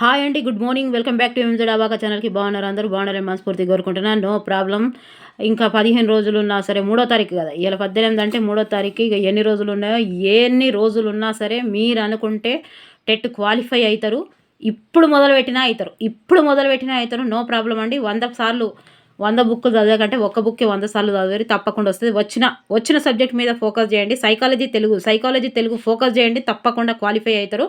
Hi అండి good morning. Welcome back to MZ అబాక ఛానల్కి బాగున్నారు? అందరూ బాగున్నారని మనస్ఫూర్తి కోరుకుంటున్నాను. No problem. ఇంకా పదిహేను రోజులు ఉన్నా సరే మూడో తారీఖు కదా. ఇలా పద్దెనిమిది అంటే మూడో తారీఖు. ఇక ఎన్ని రోజులు ఉన్నాయో ఎన్ని రోజులు ఉన్నా సరే మీరు అనుకుంటే టెట్ క్వాలిఫై అవుతారు. ఇప్పుడు మొదలుపెట్టినా అవుతారు. ఇప్పుడు మొదలుపెట్టినా అవుతారు. నో ప్రాబ్లం అండి. వంద సార్లు వంద బుక్కులు చదివే ఒక్క బుక్కి వంద సార్లు చదివి తప్పకుండా వస్తుంది. వచ్చిన వచ్చిన సబ్జెక్ట్ మీద ఫోకస్ చేయండి. Psychology Telugu psychology Telugu focus చేయండి. తప్పకుండా క్వాలిఫై అవుతారు.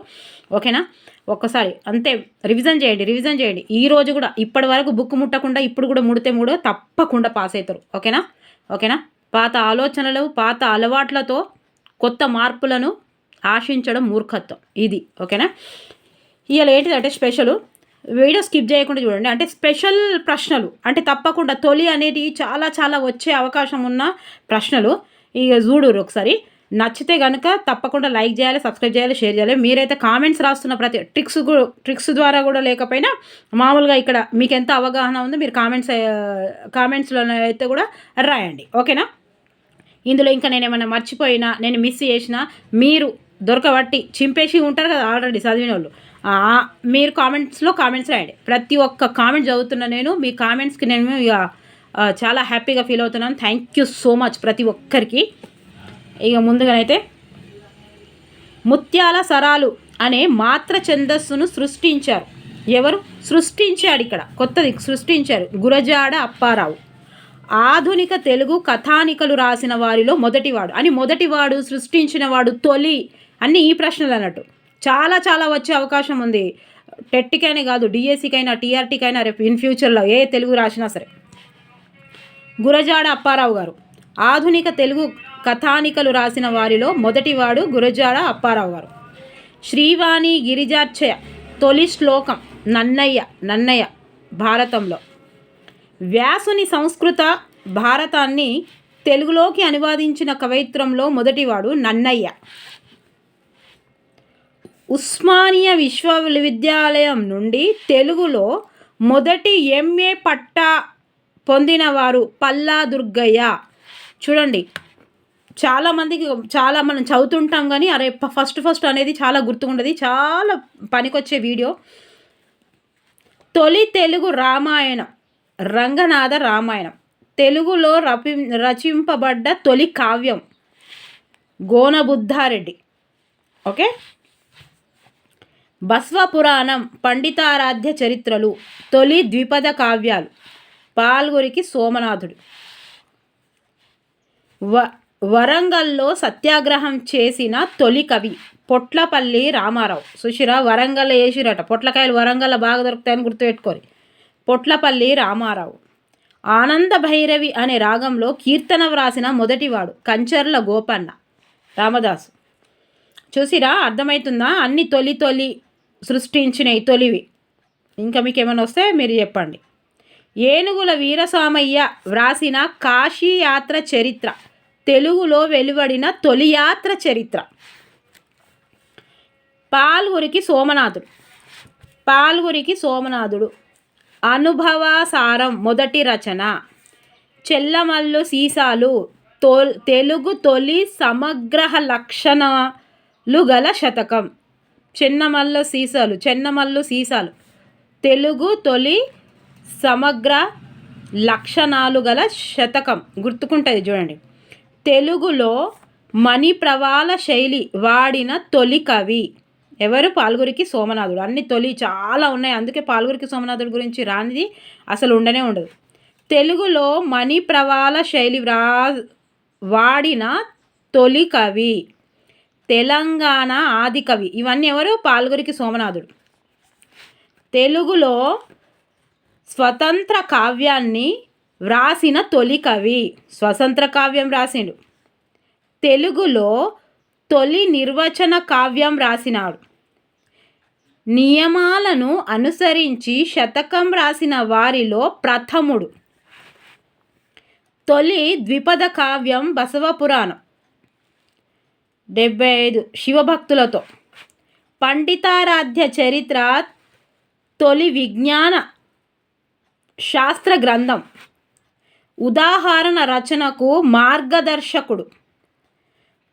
ఓకేనా? ఒక్కసారి అంతే రివిజన్ చేయండి రివిజన్ చేయండి. ఈ రోజు కూడా ఇప్పటి వరకు బుక్ ముట్టకుండా ఇప్పుడు కూడా ముడితే మూడో తప్పకుండా పాస్ అవుతారు ఓకేనా? ఓకేనా? పాత ఆలోచనలు పాత అలవాట్లతో కొత్త మార్పులను ఆశించడం మూర్ఖత్వం. ఇది ఓకేనా? ఇవాళ ఏంటిదంటే స్పెషల్ వీడియో స్కిప్ చేయకుండా చూడండి. అంటే స్పెషల్ ప్రశ్నలు. అంటే తప్పకుండా తొలి అనేది చాలా చాలా వచ్చే అవకాశం ఉన్న ప్రశ్నలు. ఇక చూడురు ఒకసారి. నచ్చితే కనుక తప్పకుండా లైక్ చేయాలి సబ్స్క్రైబ్ చేయాలి షేర్ చేయాలి. మీరైతే కామెంట్స్ రాస్తున్న ప్రతి ట్రిక్స్ ట్రిక్స్ ద్వారా కూడా లేకపోయినా మామూలుగా ఇక్కడ మీకు ఎంత అవగాహన ఉందో మీరు కామెంట్స్ కామెంట్స్లో అయితే కూడా రాయండి. ఓకేనా? ఇందులో ఇంకా నేను ఏమైనా మర్చిపోయినా నేను మిస్ చేసినా మీరు దొరకబట్టి చింపేసి ఉంటారు కదా ఆల్రెడీ చదివిన వాళ్ళు మీరు కామెంట్స్లో కామెంట్స్ రాయండి. ప్రతి ఒక్క కామెంట్ చదువుతున్నా నేను మీ కామెంట్స్కి నేను ఇక చాలా హ్యాపీగా ఫీల్ అవుతున్నాను. థ్యాంక్ యూ సో మచ్ ప్రతి ఒక్కరికి. ఇక ముందుగానైతే ముత్యాల సరాలు అనే మాత్ర ఛందస్సును సృష్టించారు. ఎవరు? సృష్టించాడు ఇక్కడ. కొత్తది. సృష్టించారు. గురజాడ అప్పారావు. ఆధునిక తెలుగు కథానికలు రాసిన వారిలో మొదటివాడు. అని మొదటివాడు సృష్టించినవాడు తొలి అన్ని ఈ ప్రశ్నలు అన్నట్టు. చాలా చాలా వచ్చే అవకాశం ఉంది. టెట్టికైనా కాదు డిఎస్సికైనా టీఆర్టీకైనా రేపు ఇన్ ఫ్యూచర్లో ఏ తెలుగు రాసినా సరే. గురజాడ అప్పారావు గారు. ఆధునిక తెలుగు కథానికలు రాసిన వారిలో మొదటివాడు గురజాడ అప్పారావు గారు శ్రీవాణి గిరిజార్చయ తొలి శ్లోకం నన్నయ్య నన్నయ్య భారతంలో. వ్యాసుని సంస్కృత భారతాన్ని తెలుగులోకి అనువాదించిన కవయిత్రంలో మొదటివాడు నన్నయ్య. ఉస్మానియా విశ్వవిద్యాలయం నుండి తెలుగులో మొదటి ఎంఏ పట్టా పొందినవారు పల్లా దుర్గయ్య చూడండి చాలామందికి చాలా మనం చదువుతుంటాం కానీ అరే ఫస్ట్ ఫస్ట్ అనేది చాలా గుర్తుకుంటుంది చాలా పనికొచ్చే వీడియో. తొలి తెలుగు రామాయణం రంగనాథ రామాయణం. తెలుగులో రపి రచింపబడ్డ తొలి కావ్యం గోనబుద్ధారెడ్డి. ఓకే? బస్వపురాణం పండితారాధ్య చరిత్రలు తొలి ద్విపద కావ్యాలు. పాల్గురికి సోమనాథుడు. వ వరంగల్లో సత్యాగ్రహం చేసిన తొలి కవి పొట్లపల్లి రామారావు. సుశిర వరంగల్ వేసిరట. పొట్లకాయలు వరంగల్ బాగా దొరుకుతాయని గుర్తుపెట్టుకోరి. పొట్లపల్లి రామారావు. ఆనంద భైరవి అనే రాగంలో కీర్తన వ్రాసిన మొదటివాడు కంచర్ల గోపన్న రామదాసు. చూసిరా అర్థమవుతుందా అన్ని తొలి తొలి సృష్టించినవి తొలివి. ఇంకా మీకు ఏమైనా వస్తే మీరు చెప్పండి. ఏనుగుల వీరస్వామయ్య వ్రాసిన కాశీయాత్ర చరిత్ర. తెలుగులో వెలువడిన తొలియాత్ర చరిత్ర. పాల్గురికి సోమనాథుడు. పాల్గురికి సోమనాథుడు. అనుభవాసారం మొదటి రచన. చెల్లమల్లు సీసాలు తో తెలుగు తొలి సమగ్రహ లక్షణాలు గల శతకం. చెన్నమల్ల సీసాలు చెన్నమల్లు సీసాలు. తెలుగు తొలి సమగ్ర లక్షణాలు గల శతకం. గుర్తుకుంటుంది చూడండి. తెలుగులో మణిప్రవాల శైలి వాడిన తొలి కవి. ఎవరు? పాల్గురికి సోమనాథుడు. అన్ని తొలి చాలా ఉన్నాయి. అందుకే పాల్గురికి సోమనాథుడు గురించి రానిది అసలు ఉండనే ఉండదు. తెలుగులో మణిప్రవాల శైలి వ్రా వాడిన తొలి కవి. తెలంగాణ ఆది కవి. ఇవన్నీ ఎవరు? పాల్గురికి సోమనాథుడు. తెలుగులో స్వతంత్ర కావ్యాన్ని వ్రాసిన తొలి కవి స్వతంత్ర కావ్యం రాసిండు తెలుగులో తొలి నిర్వచన కావ్యం రాసినాడు నియమాలను అనుసరించి శతకం రాసిన వారిలో ప్రథముడు. తొలి ద్విపద కావ్యం బసవపురాణం డెబ్బై ఐదు శివభక్తులతో. పండితారాధ్య చరిత్ర తొలి విజ్ఞాన శాస్త్ర గ్రంథం. ఉదాహరణ రచనకు మార్గదర్శకుడు.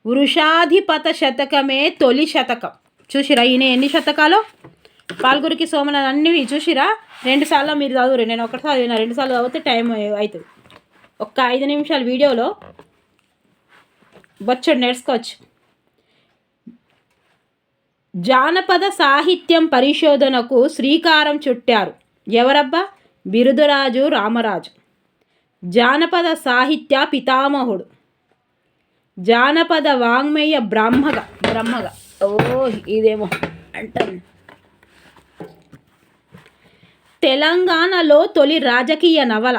వృషాధిపత శతకమే తొలి శతకం. చూసిరా ఈయన ఎన్ని శతకాలు? పాల్గురికి సోమనాథ్ అన్నీ చూసిరా రెండుసార్లు మీరు చదువురు నేను ఒకటిసారి చదివిన రెండు చదివితే టైం అవుతుంది ఒక్క ఐదు నిమిషాల వీడియోలో బొచ్చడు నేర్చుకోవచ్చు. జానపద సాహిత్యం పరిశోధనకు శ్రీకారం చుట్టారు. ఎవరబ్బా? బిరుదురాజు రామరాజు. జానపద సాహిత్య పితామహుడు. జానపద వాంగ్మయ బ్రహ్మగ బ్రహ్మగ. ఓ ఇదేమో అంటాను తెలంగాణలో తొలి రాజకీయ నవల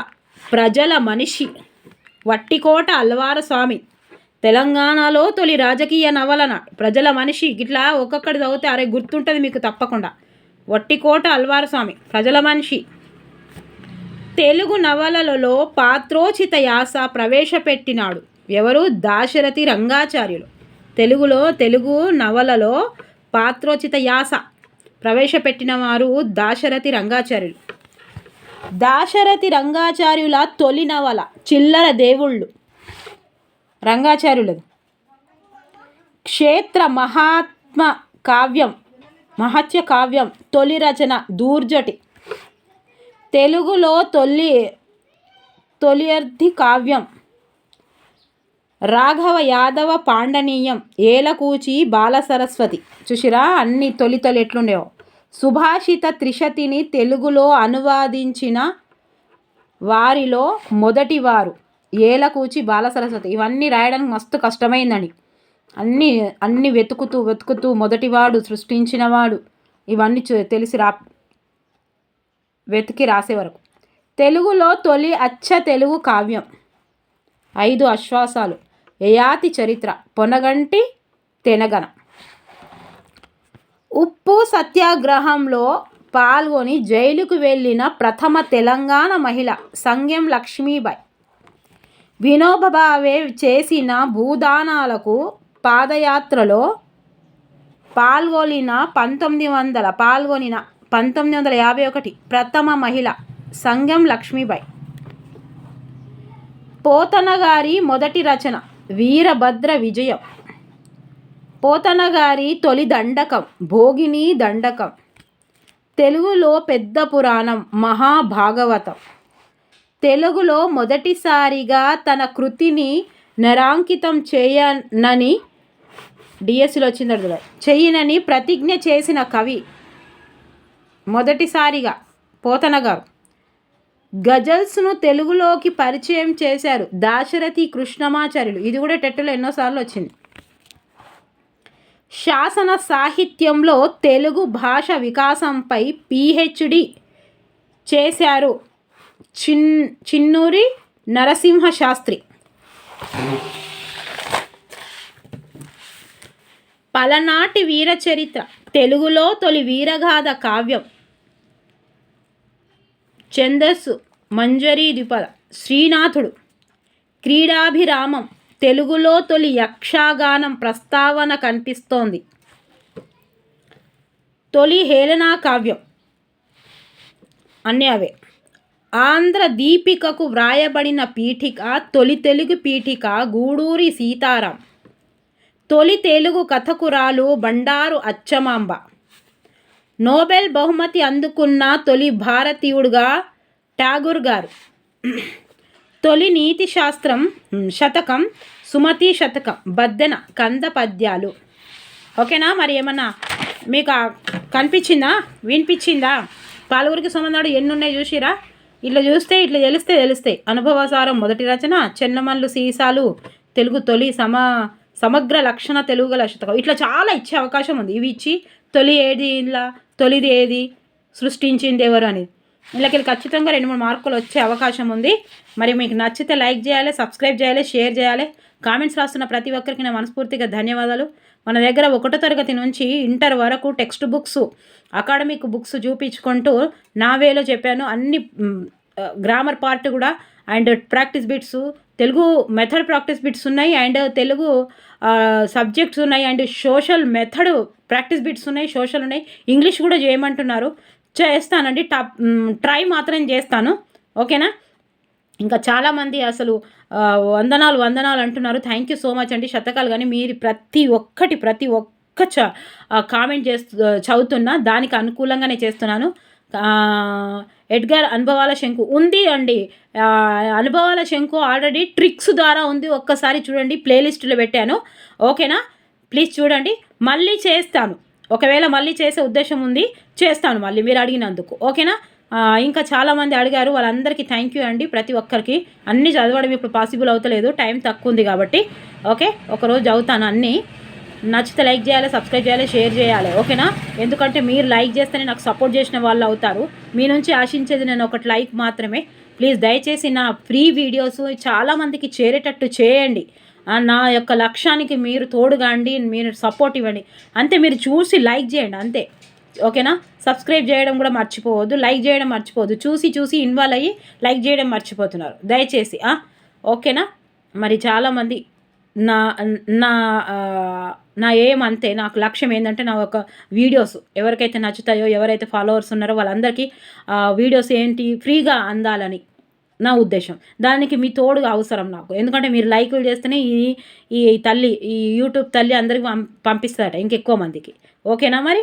ప్రజల మనిషి వట్టికోట అల్వార స్వామి తెలంగాణలో తొలి రాజకీయ నవలన ప్రజల మనిషి ఇట్లా ఒక్కొక్కటి చదివితే అరే గుర్తుంటుంది మీకు తప్పకుండా. వట్టికోట అల్వార స్వామి ప్రజల మనిషి. తెలుగు నవలలలో పాత్రోచిత యాస ప్రవేశపెట్టినాడు. ఎవరు? దాశరథి రంగాచార్యులు. తెలుగులో తెలుగు నవలలో పాత్రోచిత యాస ప్రవేశపెట్టిన వారు దాశరథి రంగాచార్యులు. దాశరథి రంగాచార్యుల తొలి నవల చిల్లర దేవుళ్ళు రంగాచార్యులది. క్షేత్ర మహాత్మ కావ్యం మహత్య కావ్యం తొలి రచన దూర్జటి. తెలుగులో తొలి తొలియర్ధి కావ్యం. రాఘవ యాదవ పాండనీయం ఏలకూచి బాలసరస్వతి. చూసిరా? అన్ని తొలి తొలి ఎట్లుండేవో. సుభాషిత త్రిశతిని తెలుగులో అనువాదించిన వారిలో మొదటివారు ఏలకూచి బాల సరస్వతి ఇవన్నీ రాయడానికి మస్తు కష్టమైందండి. అన్నీ అన్నీ వెతుకుతూ వెతుకుతూ మొదటివాడు సృష్టించినవాడు. ఇవన్నీ తెలిసి రా వెతికి రాసే వరకు. తెలుగులో తొలి అచ్చ తెలుగు కావ్యం. ఐదు అశ్వాసాలు యయాతి చరిత్ర. పొనగంటి తెనగన. ఉప్పు సత్యాగ్రహంలో పాల్గొని జైలుకు వెళ్ళిన ప్రథమ తెలంగాణ మహిళ సంగ్యం లక్ష్మీబాయి. వినోబావే చేసిన భూదానాలకు పాదయాత్రలో పాల్గొనిన పంతొమ్మిది వందల పాల్గొనిన పంతొమ్మిది వందల యాభై ఒకటి ప్రథమ మహిళ సంగం లక్ష్మీబాయి. పోతనగారి మొదటి రచన వీరభద్ర విజయం. పోతనగారి తొలి దండకం భోగిని దండకం. తెలుగులో పెద్ద పురాణం మహాభాగవతం. తెలుగులో మొదటిసారిగా తన కృతిని నరాంకితం చేయనని డిఎస్సిలో వచ్చింది చేయనని ప్రతిజ్ఞ చేసిన కవి మొదటిసారిగా పోతన గారు గజల్స్ను తెలుగులోకి పరిచయం చేశారు దాశరథి కృష్ణమాచార్యులు. ఇది కూడా టెట్టులో ఎన్నోసార్లు వచ్చింది. శాసన సాహిత్యంలో తెలుగు భాష వికాసంపై పిహెచ్డి చేశారు చిన్ చిన్నూరి నరసింహ శాస్త్రి పలనాటి వీర చరిత్ర తెలుగులో తొలి వీరగాథ కావ్యం ఛందస్సు మంజరీ ద్విపద. శ్రీనాథుడు. క్రీడాభిరామం. తెలుగులో తొలి యక్షగానం ప్రస్తావన కనిపిస్తోంది. తొలి హేళనా కావ్యం. అన్నీ అవే ఆంధ్ర దీపికకు వ్రాయబడిన పీఠిక తొలి తెలుగు పీఠిక గూడూరి సీతారాం. తొలి తెలుగు కథకురాలు బండారు అచ్చమాంబ. నోబెల్ బహుమతి అందుకున్న తొలి భారతీయుడుగా ఠాగూర్ గారు. తొలి నీతి శాస్త్రం శతకం సుమతి శతకం బద్దెన కంద పద్యాలు. ఓకేనా? మరి ఏమన్నా మీకు కనిపించిందా? వినిపించిందా? పాలగురికి సంబంధాలు ఎన్ని ఉన్నాయి చూసిరా? ఇట్లా చూస్తే ఇట్లా తెలిస్తే తెలుస్తాయి. అనుభవసారం మొదటి రచన చెన్నమల్లు సీసాలు తెలుగు తొలి సమ సమగ్ర లక్షణ తెలుగు గల శతకం. ఇట్లా చాలా ఇచ్చే అవకాశం ఉంది. ఇవి ఇచ్చి తొలి ఏది ఇలా తొలిది ఏది? సృష్టించింది ఎవరు అనేది వీళ్ళకి ఖచ్చితంగా రెండు మూడు మార్కులు వచ్చే అవకాశం ఉంది. మరి మీకు నచ్చితే లైక్ చేయాలి సబ్స్క్రైబ్ చేయాలి షేర్ చేయాలి. కామెంట్స్ రాస్తున్న ప్రతి ఒక్కరికి నా మనస్ఫూర్తిగా ధన్యవాదాలు. మన దగ్గర ఒకటో తరగతి నుంచి ఇంటర్ వరకు టెక్స్ట్ బుక్స్ అకాడమిక్ బుక్స్ చూపించుకుంటూ నా వేలో చెప్పాను. అన్ని గ్రామర్ పార్ట్ కూడా and practice bits Telugu method practice bits ఉన్నాయి అండ్ తెలుగు సబ్జెక్ట్స్ ఉన్నాయి and social method practice bits ఉన్నాయి సోషల్ ఉన్నాయి. ఇంగ్లీష్ కూడా చేయమంటున్నారు. చేస్తానండి. టాప్ ట్రై మాత్రం చేస్తాను. ఓకేనా? ఇంకా చాలామంది అసలు వందనాలు వందనాలు అంటున్నారు. థ్యాంక్ యూ సో మచ్ అండి. శతకాలు కానీ మీరు ప్రతి ఒక్కటి ప్రతి ఒక్క చ కామెంట్ చేస్తూ చదువుతున్నా. దానికి అనుకూలంగానే చేస్తున్నాను. ఎడ్గర్ అనుభవాల శంకు ఉంది అండి. అనుభవాల శంకు ఆల్రెడీ ట్రిక్స్ ద్వారా ఉంది. ఒక్కసారి చూడండి ప్లేలిస్ట్లో పెట్టాను. ఓకేనా? ప్లీజ్ చూడండి. మళ్ళీ చేస్తాను. ఒకవేళ మళ్ళీ చేసే ఉద్దేశం ఉంది చేస్తాను మళ్ళీ మీరు అడిగినందుకు. ఓకేనా? ఇంకా చాలామంది అడిగారు. వాళ్ళందరికీ థ్యాంక్ యూ అండి. ప్రతి ఒక్కరికి అన్నీ చదవడం ఇప్పుడు పాసిబుల్ అవుతలేదు. టైం తక్కువ ఉంది కాబట్టి. ఓకే? ఒకరోజు చదువుతాను అన్నీ. నచ్చితే లైక్ చేయాలి సబ్స్క్రైబ్ చేయాలి షేర్ చేయాలి ఓకేనా? ఎందుకంటే మీరు లైక్ చేస్తేనే నాకు సపోర్ట్ చేసిన వాళ్ళు అవుతారు. మీ నుంచి ఆశించేది నేను ఒకటి లైక్ మాత్రమే. ప్లీజ్ దయచేసి నా ఫ్రీ వీడియోస్ చాలామందికి చేరేటట్టు చేయండి. నా యొక్క లక్ష్యానికి మీరు తోడుగాండి మీరు సపోర్ట్ ఇవ్వండి. అంతే మీరు చూసి లైక్ చేయండి అంతే. ఓకేనా? సబ్స్క్రైబ్ చేయడం కూడా మర్చిపోవద్దు లైక్ చేయడం మర్చిపోవద్దు. చూసి చూసి ఇన్వాల్వ్ అయ్యి లైక్ చేయడం మర్చిపోతున్నారు. దయచేసి ఓకేనా? మరి చాలామంది నా నా నా ఏం అంతే నాకు లక్ష్యం ఏంటంటే నా ఒక వీడియోస్ ఎవరికైతే నచ్చుతాయో ఎవరైతే ఫాలోవర్స్ ఉన్నారో వాళ్ళందరికీ ఆ వీడియోస్ ఏంటి ఫ్రీగా అందాలని నా ఉద్దేశం. దానికి మీ తోడుగా అవసరం నాకు. ఎందుకంటే మీరు లైకులు చేస్తేనే ఈ ఈ తల్లి ఈ యూట్యూబ్ తల్లి అందరికి పం పంపిస్తారట ఇంకెక్కువ మందికి. ఓకేనా మరి?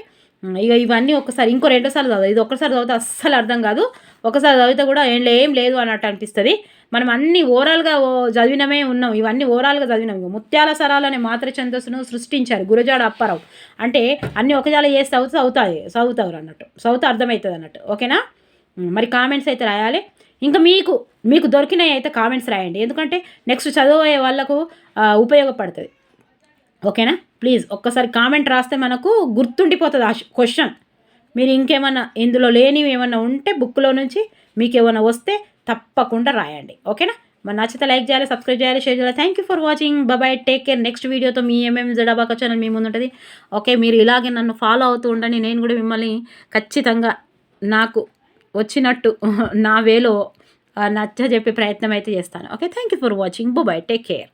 ఇక ఇవన్నీ ఒక్కసారి ఇంకో రెండోసార్లు చదవదు ఇది ఒక్కసారి చదివితే అస్సలు అర్థం కాదు. ఒకసారి చదివితే కూడా ఏం ఏం లేదు అన్నట్టు అనిపిస్తుంది. మనం అన్ని ఓవరాల్గా ఓ- చదివినమే ఉన్నాం. ఇవన్నీ ఓవరాల్గా చదివినాం ఇక ముత్యాల సరాలు అనే మాత్ర ఛందస్సును సృష్టించారు గురజాడ అప్పారావు. అంటే అన్ని ఒకజాల చేసి చదివితే అవుతాయి చదువుతారు అన్నట్టు. చదివితే అర్థమవుతుంది అన్నట్టు. ఓకేనా? మరి కామెంట్స్ అయితే రాయాలి. ఇంకా మీకు మీకు దొరికినవి అయితే కామెంట్స్ రాయండి. ఎందుకంటే నెక్స్ట్ చదివే వాళ్ళకు ఉపయోగపడుతుంది. ఓకేనా? ప్లీజ్ ఒక్కసారి కామెంట్ రాస్తే మనకు గుర్తుండిపోతుంది ఆ క్వశ్చన్. మీరు ఇంకేమన్నా ఇందులో లేనివి ఏమన్నా ఉంటే బుక్లో నుంచి మీకు ఏమైనా వస్తే తప్పకుండా రాయండి. ఓకేనా? మరి నచ్చితే లైక్ చేయాలి సబ్స్క్రైబ్ చేయాలి షేర్ చేయాలి. Thank you for watching bye take care next వీడియోతో మీ ఎంఎం జడాబాక ఛానల్ మీ ముందు ఉంటుంది ఓకే మీరు ఇలాగే నన్ను ఫాలో అవుతూ ఉండండి. నేను కూడా మిమ్మల్ని ఖచ్చితంగా నాకు వచ్చినట్టు నా వేలో నచ్చ చెప్పే ప్రయత్నం అయితే చేస్తాను. Okay thank you for watching bye take care